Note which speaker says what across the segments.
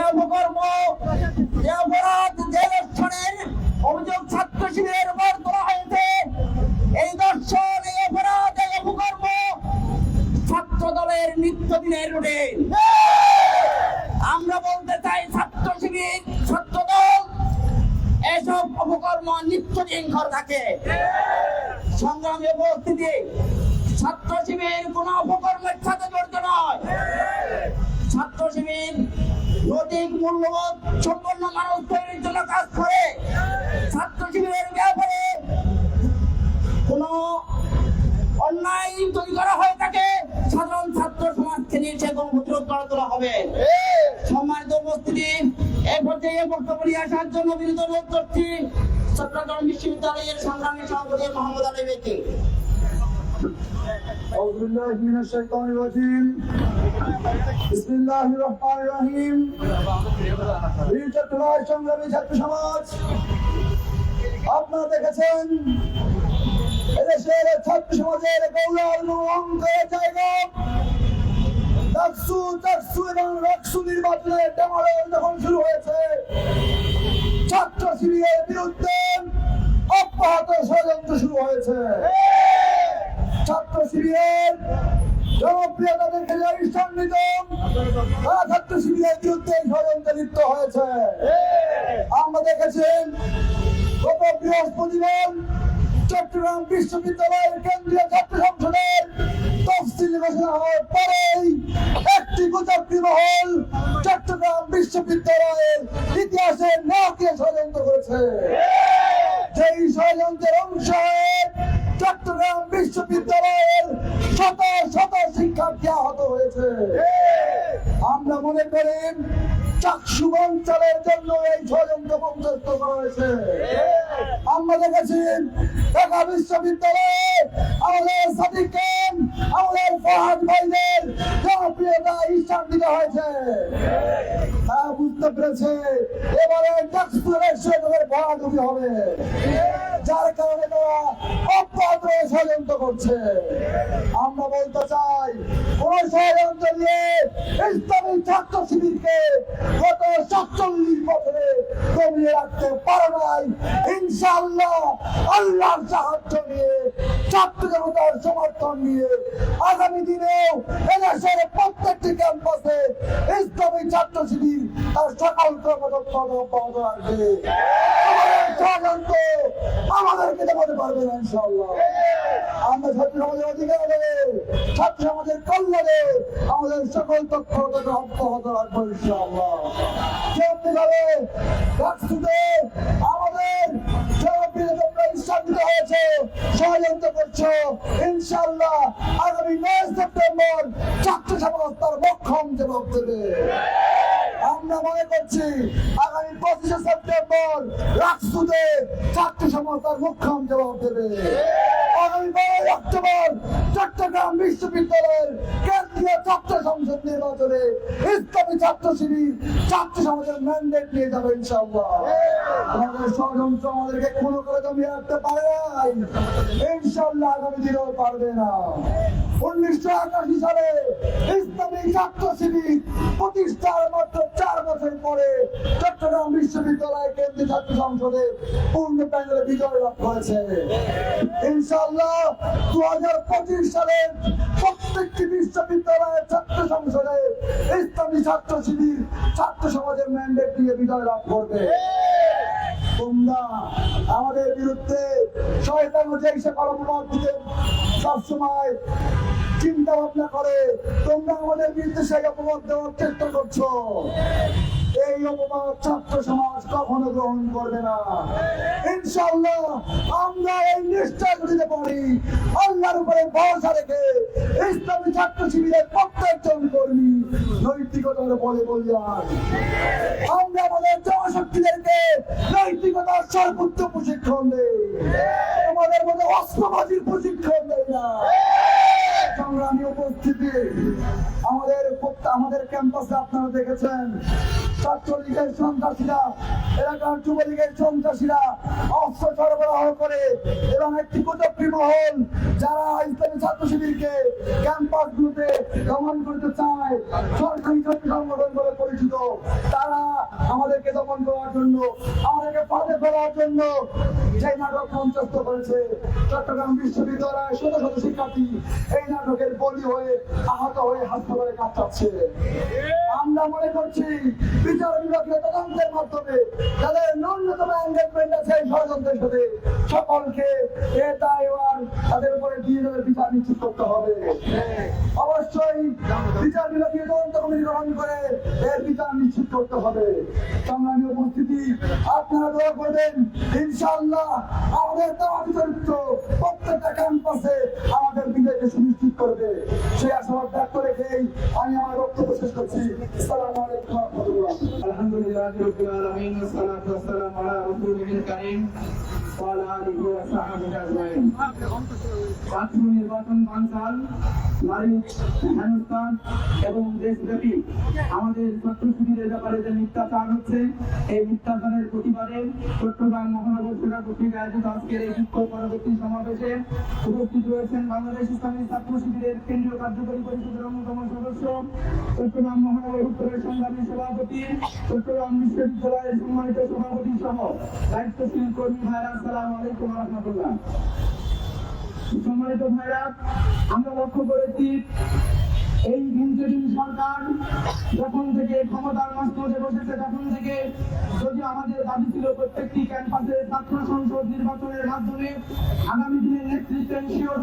Speaker 1: যে অপকর্ম সম্পন্ন মানুষ তৈরির জন্য কাজ করে ছাত্র ব্যাপারে কোন অন্যায় তৈরি করা হয়ে থাকে, সাধারণ ছাত্র সমাজকে নিয়ে সে কোনো প্রতিরোধ করা তোলা হবে। সম্মানিত উপস্থিতি এই পর্যায়ে বক্তব্য নিয়ে আসার জন্য বিরত অনুরোধ করছি চট্টগ্রাম বিশ্ববিদ্যালয়ের সংগ্রামী সভাপতি মোহাম্মদ আলী বেকি
Speaker 2: أعوذ بالله من الشيطان الرجيم بسم الله الرحمن الرحيم বীর চট্টগ্রাম সংগ্রামী ছাত্র সমাজ আপনারা দেখেছেন এদেশের ছাত্র সমাজের গৌরব অঙ্কের জায়গা ডাকসু চাকসু এবং রাকসু নির্বাচনের ডামাডোল যখন শুরু হয়েছে ছাত্র শিবিরের বিরুদ্ধে অব্যাহত ষড়যন্ত্র শুরু হয়েছে ছাত্র শিবিরের জনপ্রিয়তা দেখে ইষ্টান্বিত তারা ছাত্র শিবিরের বিরুদ্ধে ষড়যন্ত্রে লিপ্ত হয়েছে। আমরা দেখেছেন গত বৃহস্পতিবার চট্টগ্রাম বিশ্ববিদ্যালয়ের কেন্দ্রীয় ছাত্র সংসদের তফসিল ঘোষণা হওয়ার পরেই একটি গোচাকরি মহল চট্টগ্রাম বিশ্ববিদ্যালয়ের ইতিহাসে নাকে ষড়যন্ত্র করেছে। যেই ষড়যন্ত্রের অংশ চট্টগ্রাম বিশ্ববিদ্যালয়ের শত শত শিক্ষার্থী আহত হয়েছে। আমরা মনে করি চাকসু অঞ্চলের জন্য এই ষড়যন্ত্র মঞ্চস্থ করা হয়েছে। আমরা দেখেছি ঢাকা বিশ্ববিদ্যালয়ে আমাদের সাদিক খান, আমাদের ফহাদ ভাইদের জনপ্রিয়তা ইস্টার দিতে হয়েছে। তারা পেরেছে এবারে ভরাডুবি হবে। যার কারণে তারা অব্যাহত ষড়যন্ত্র করছে। আমরা বলতে চাই, কোন ষড়যন্ত্র নিয়ে ইসলামী ছাত্র শিবিরকে গত সাতচল্লিশ বছরে কমিয়ে রাখতে পারে নাই। ইনশাআল্লাহ আল্লাহর সাহায্য নিয়ে ছাত্র সমর্থন নিয়ে আগামী দিনেও এদেশের প্রত্যেকটি ক্যাম্পাসে ইসলামী ছাত্র শিবির তার সকল কর্মদক্ষতা অব্যাহত রাখবে। আমাদের আমাদেরকে দেখাতে পারবে না, ইনশাআল্লাহ। আমরা ছাত্র সমাজের অধিকারে ছাত্র সমাজের কল্যাণে আমাদের সকল তৎপরতাকে অব্যাহত রাখব যেমনিভাবে রাষ্ট্রতে আমাদের তোমরা ইচ্ছাকৃত হয়েছে, ষড়যন্ত্র করছ ইনশাল্লাহ আগামী নয় সেপ্টেম্বর ছাত্র সমাজ তার মক্ষম জবাব দেবে আমরা মনে করছি, আগামী পঁচিশে সেপ্টেম্বর তার মুখ্যম জবাব দেবে। আগামী বারোই অক্টোবর চট্টগ্রাম বিশ্ববিদ্যালয়ের কেন্দ্রীয় ছাত্র সংসদ নির্বাচনে ছাত্র শিবির ছাত্র সমাজের ম্যান্ডেট নিয়ে যাবে আমাদের ষড়যন্ত্র আমাদেরকে কোনো করে রাখতে পারে নাই। আগামী দিনেও পারবে না। উনিশশো একাশি সালে ইসলামী ছাত্র শিবির প্রতিষ্ঠার মাত্র চার বছর পরে চট্টগ্রাম বিশ্ববিদ্যালয় কেন্দ্রীয় ছাত্র সংসদে পূর্ণ প্যানেলে বিজয় লাভ করেছে। ইনশাআল্লাহ দু হাজার পঁচিশ সালের প্রত্যেকটি বিশ্ববিদ্যালয়ের ছাত্র সংসদে ইসলামী ছাত্র শিবির ছাত্র সমাজের ম্যান্ডেট দিয়ে বিজয় লাভ করবে। তোমরা আমাদের বিরুদ্ধে শয়তান যে সে কলমবাদ দিতে সবসময় চিন্তা ভাবনা করে। তোমরা আমাদের বিরুদ্ধে সেই অপবাদ দেওয়ার চেষ্টা করছ। এই অপবাদ ছাত্র সমাজ কখনো গ্রহণ করবে না। ইনশাআল্লাহ আমরা এই নিশ্চয় দিতে পারি। আল্লাহর উপরে ভরসা রেখে ইসলামী ছাত্র শিবিরের প্রত্যেকজন কর্মী নৈতিকতার বলে বলিয়ান। আমরা আমাদের জনশক্তিদেরকে নৈতিকতার সর্বোচ্চ প্রশিক্ষণ দেই। আমাদের মধ্যে অস্ত্রবাজির প্রশিক্ষণ দেয় না। সংগ্রামী উপস্থিতি আমাদের আমাদের ক্যাম্পাসে আপনারা দেখেছেন। ছাত্রলীগের সন্ত্রাসীরা, এলাকার যুবলীগের সন্ত্রাসীরা অস্ত্র সরবরাহ করে এবং একটি কুচক্রী মহল যারা ইসলামী ছাত্র শিবিরকে ক্যাম্পাসগুলোতে দমন করতে চায়, সরকারি ছাত্র সংগঠন বলে পরিচিত, তারা আমাদেরকে দমন করার জন্য, আমাদেরকে ফাঁদে ফেলার জন্য যে নাটক মঞ্চস্থ করেছে, চট্টগ্রাম বিশ্ববিদ্যালয়ের শত শত শিক্ষার্থী এই নাটকের বলি হয়ে, আহত হয়ে হাসপাতালে কাটাচ্ছে Yeah. আমরা মনে করছি বিচার বিভাগীয় তদন্তের মাধ্যমে যাদের ন্যূনতম এঙ্গেজমেন্ট আছে এই ষড়যন্ত্রের সাথে সকলকে এ দায়ওয়ার তাদের উপরে দিয়ে দেবে বিচার নিশ্চিত করতে হবে। অবশ্যই বিচার বিভাগীয় তদন্ত কমিটি গ্রহণ করে এর বিচার নিশ্চিত করতে হবে। সংগ্রামী উপস্থিতি, আপনারা দোয়া করবেন, ইনশাআল্লাহ আমাদের দাওয়াতি চরিত্র প্রত্যেকটা ক্যাম্পাসে আমাদের বিজয়কে সুনিশ্চিত করবে। সেই আশাবাদ ব্যক্ত রেখেই আমি আমার বক্তব্য শেষ করছি। السلام عليكم ورحمة الله
Speaker 3: الحمد لله رب العالمين والصلاة والسلام على رسوله الكريم وعلى آله وصحبه أجمعين ছাত্র নির্বাচন বানচাল নারী হেনস্থান এবং দেশব্যাপী আমাদের ছাত্র শিবিরের ব্যাপারে যে মিথ্যাচার হচ্ছে এই মিথ্যাচারের প্রতিবাদে চট্টগ্রাম মহানগর শাখা কর্তৃক আয়োজিত আজকের এই বিক্ষোভ পরবর্তী সমাবেশে উপস্থিত রয়েছেন বাংলাদেশ ইসলামী ছাত্র শিবিরের কেন্দ্রীয় কার্যকরী পরিষদের অন্যতম সদস্য চট্টগ্রাম মহানগর উত্তরের সংগ্রামী সভাপতি চট্টগ্রাম বিশ্ববিদ্যালয়ের সম্মানিত সভাপতি সহ দায়িত্বশীল কর্মী ভাইরা সম্মানিত ভাইরা, আমরা লক্ষ্য করেছি এই সরকার যখন থেকে ক্ষমতার বসেছে, তখন থেকে যদি আমাদের দাবি ছিল প্রত্যেকটি ক্যাম্পাসে ছাত্র সংসদ নির্বাচনের মাধ্যমে আগামী দিনের নেতৃত্ব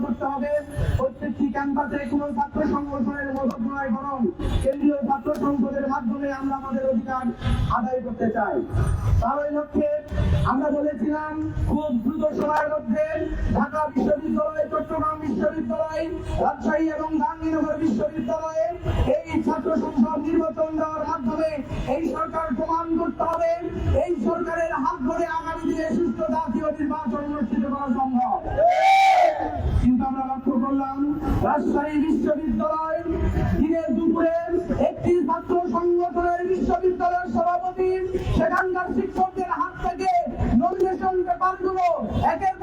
Speaker 3: করতে হবে, প্রত্যেকটি ক্যাম্পাসে কোনো ছাত্র সংগঠনের বরং কেন্দ্রীয় ছাত্র সংসদের মাধ্যমে আমরা আমাদের অধিকার আদায় করতে চাই। তার ওই লক্ষ্যে আমরা বলেছিলাম, খুব দ্রুত সময়ের মধ্যে ঢাকা বিশ্ববিদ্যালয়, চট্টগ্রাম বিশ্ববিদ্যালয়, রাজশাহী এবং গান্ধীনগর বিশ্ববিদ্যালয়ে এই ছাত্র সংসদ নির্বাচন দেওয়ার মাধ্যমে এই সরকার প্রমাণ করতে হবে। এই সরকারের হাত ধরে আগামী দিনে সুস্থ জাতীয় নির্বাচন অনুষ্ঠিত করা সম্ভব। কিন্তু আমরা লক্ষ্য করলাম, রাজশাহী বিশ্ববিদ্যালয় দিনের দুপুরে একটি ছাত্র সংগঠনের বিশ্ববিদ্যালয়ের সভাপতি সেখানকার শিক্ষকদের একের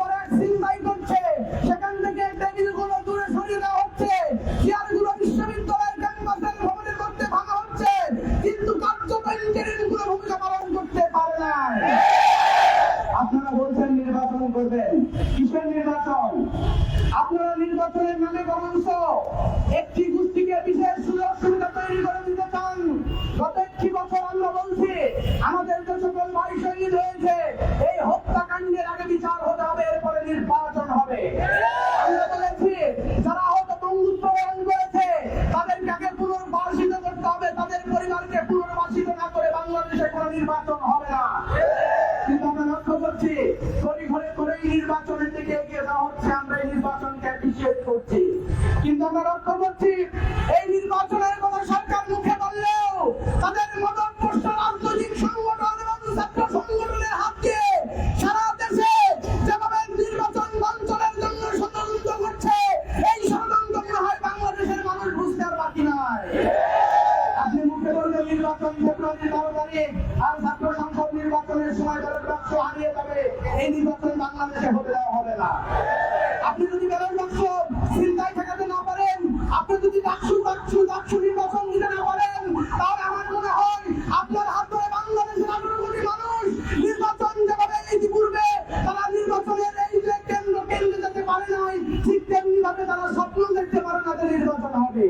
Speaker 3: ঠিক তেমনি ভাবে তারা স্বপ্ন দেখতে পারে যে নির্বাচন হবে।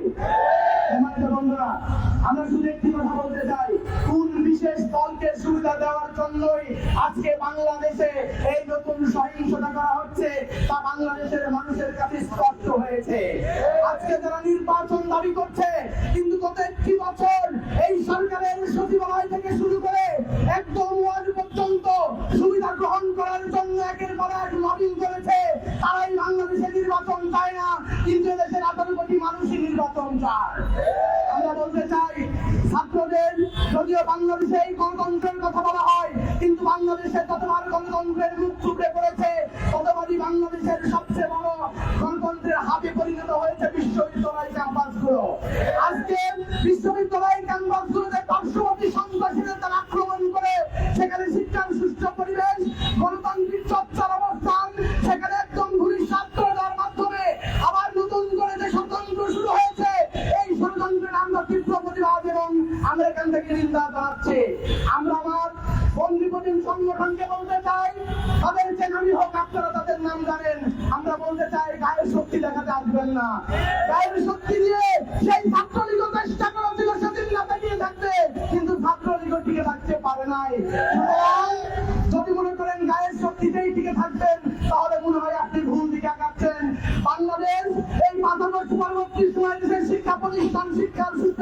Speaker 3: বিশেষ সুবিধা দেওয়ার জন্যই আজকে বাংলাদেশে এই নতুন সহিংসতা করা হচ্ছে, তা বাংলাদেশের মানুষের কাছে স্পষ্ট হয়েছে। আজকে যারা নির্বাচন দাবি করছে, কিন্তু গত একটি বছর এই সরকারের সচিবালয় থেকে শুরু করে একদম ওয়ার্ড পর্যন্ত সুবিধা গ্রহণ করার জন্য একের পর এক লবিং করেছে, তারাই বাংলাদেশে নির্বাচন চায় না, কিন্তু দেশের আঠারো কোটি মানুষই নির্বাচন চায় আমরা বলতে চাই ছাত্রদের যদিও বাংলাদেশে এই গণতন্ত্রের কথা বলা হয় কিন্তু বাংলাদেশে যতবার গণতন্ত্রের মুখ চুপড়ে পড়েছে কিন্তু ছাত্রলীগ টিকে থাকতে পারে নাই। যদি মনে করেন গায়ের শক্তিতেই টিকে থাকবেন, তাহলে মনে হয় আপনি ভুল দিকে আগাচ্ছেন। বাংলাদেশ এই সময় শিক্ষা প্রতিষ্ঠান, শিক্ষার সুস্থ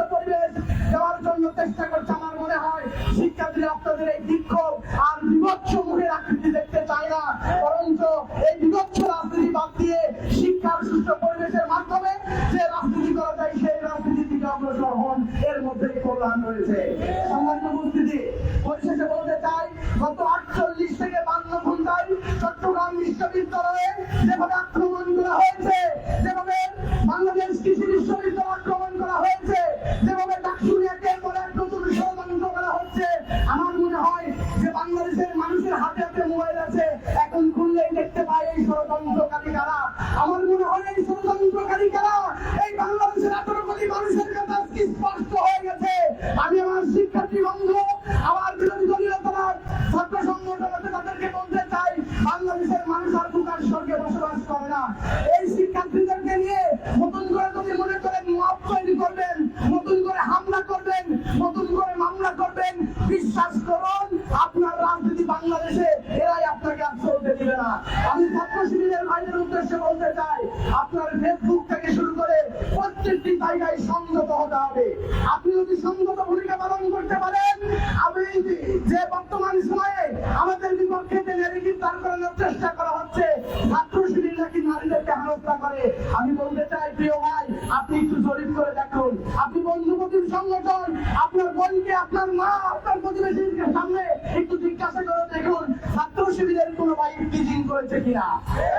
Speaker 3: শিবিরের কোনো ভাই টিচিং করেছে কিনা?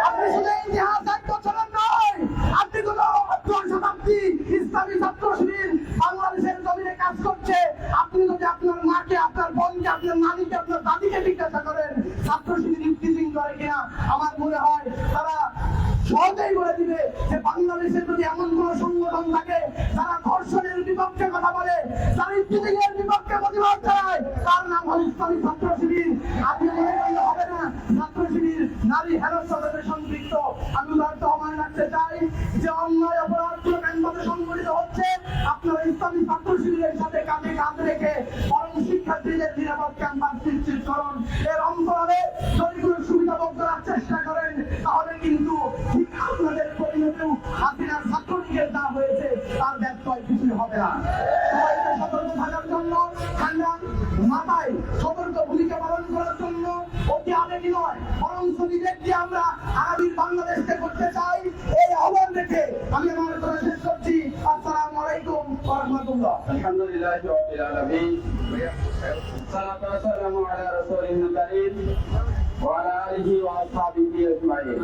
Speaker 3: আপনি শুধু ইতিহাস এক বছরের নয়, আপনি কোন অষ্টম শতাব্দী ইসলামী ছাত্র শিবির বাংলাদেশের জমিনে কাজ করছে। আপনি যদি আপনার মাকে, আপনার বোনকে, আপনার নানিকে, আপনার দাদিকে জিজ্ঞাসা করেন, ছাত্র শিবির টিচিং করে কিনা, আমার মনে হয় তারা সহজেই বলে দিবে যে বাংলাদেশে যদি এমন কোন সংগঠন থাকে, যারা ধর্ষণের বিপক্ষে কথা বলে, যারা ইফতিজিং এর বিপক্ষে প্রতিবাদ চালায় তার নাম হল ইসলামী ছাত্র সেটি নয় বরঞ্চ নিজেরটি আমরা আগামীর বাংলাদেশকে করতে চাই, এই আহ্বান রেখে আমি আমার কথা শেষ করছি। আসসালামু আলাইকুম রহমতুল্লাহ
Speaker 4: আলহামদুলিল্লাহ রাব্বিল আলামিন। সালাতু আলা রাসূলিল কারীম ওয়া আলা আলিহি ওয়া আসহাবিহি আজমাইন।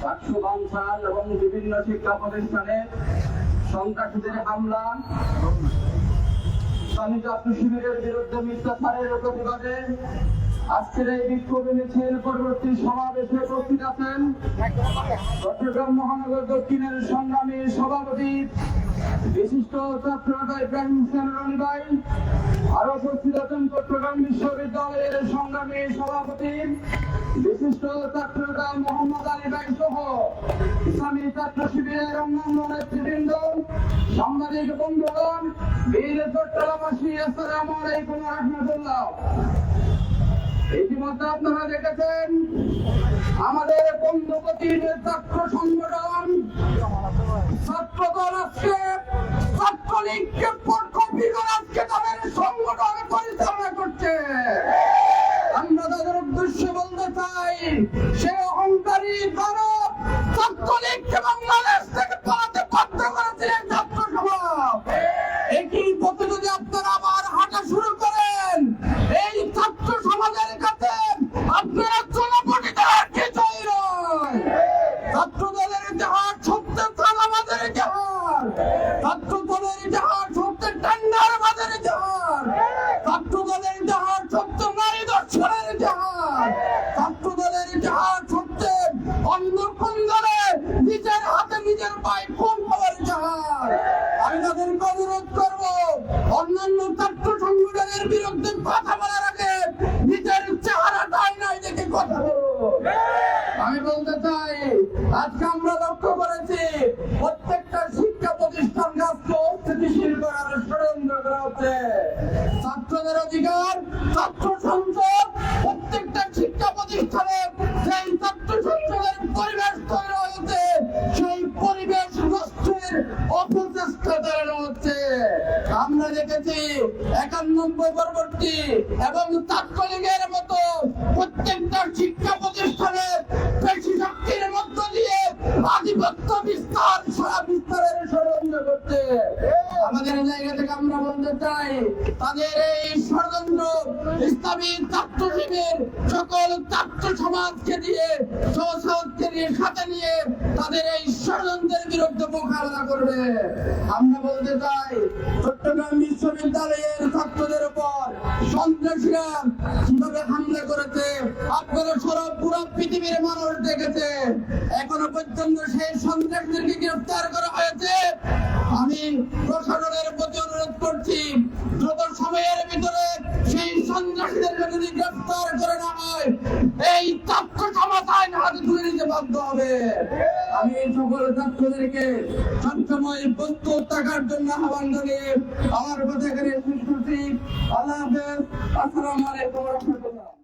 Speaker 4: চারশো বানসাল এবং বিভিন্ন শিক্ষা প্রতিষ্ঠানে সন্ত্রাসীদের হামলা স্বামী শিবিরের বিরুদ্ধে মিথ্যাচারের প্রতিবাদে আজকের এই বিক্ষোভ মিছিল পরবর্তী সমাবেশে উপস্থিত আছেন চট্টগ্রাম মহানগর দক্ষিণের সংগ্রামী সভাপতি বিশিষ্ট ছাত্র নেতা ইব্রাহিম হোসেন রনি ভাই। আরও উপস্থিত আছেন চট্টগ্রাম বিশ্ববিদ্যালয়ের সংগ্রামী সভাপতি বিশিষ্ট ছাত্র নেতা মোহাম্মদ আলী ভাই সহ ইসলামী ছাত্র শিবিরের অন্যান্য নেতৃবৃন্দ, সাংবাদিক বন্ধুগণ, বীর চট্টগ্রামবাসী, আসসালামু আলাইকুম রহমতুল্লাহ। ইতিমধ্যে আপনারা দেখেছেন আমাদের বন্ধুপতির ছাত্র সংগঠন ছাত্রদল আজকে ছাত্রলীগকে লক্ষ্য করেছি। প্রত্যেকটা শিক্ষা প্রতিষ্ঠান কাজকে অস্থিতিশীল করার ষড়যন্ত্র করা হচ্ছে। ছাত্রদের অধিকার, ছাত্র সংসদ, প্রত্যেকটা শিক্ষা প্রতিষ্ঠানে সেই ছাত্র সংসদের পরিবেশ তৈরি হয়েছে সেই পরিবেশ নষ্টের অপচেষ্টা চালানো হচ্ছে। আমরা দেখেছি একানব্বই পরবর্তী এবং তার সারা বিস্তারের ষড়যন্ত্র করছে। আমাদের জায়গা থেকে আমরা বলতে চাই, তাদের এই ষড়যন্ত্র, ইসলামী শিবির সকল ছাত্র সমাজকে দিয়ে, সমাজকে নিয়ে সাথে নিয়ে তাদের এই ষড়যন্ত্রের বিরুদ্ধে মোকাবেলা করবে। আমরা বলতে চাই, চট্টগ্রাম বিশ্ববিদ্যালয়ের ছাত্রদের উপর সন্ত্রাসীরা কীভাবে হামলা করেছে, আপনারা সব পুরো পৃথিবীর মানুষ দেখেছে। এখনও পর্যন্ত সেই সন্ত্রাসীদেরকে গ্রেফতার করা হয়েছে। প্রশাসনের প্রতি অনুরোধ করছি, দ্রুত সময়ের ভিতরে সেই সন্ত্রাসীদেরকে যদি গ্রেফতার করে না হয়, এই ছাত্র সমাজ আইন হাতে তুলে নিতে বাধ্য হবে। আমি এই সকল ছাত্রদেরকে সবসময় প্রস্তুত থাকার জন্য আহ্বান জানিয়ে আমার কথা এখানে শেষ আল্লাহ হাফেজ। আসসালামু আলাইকুম রহমতুল্লাহ।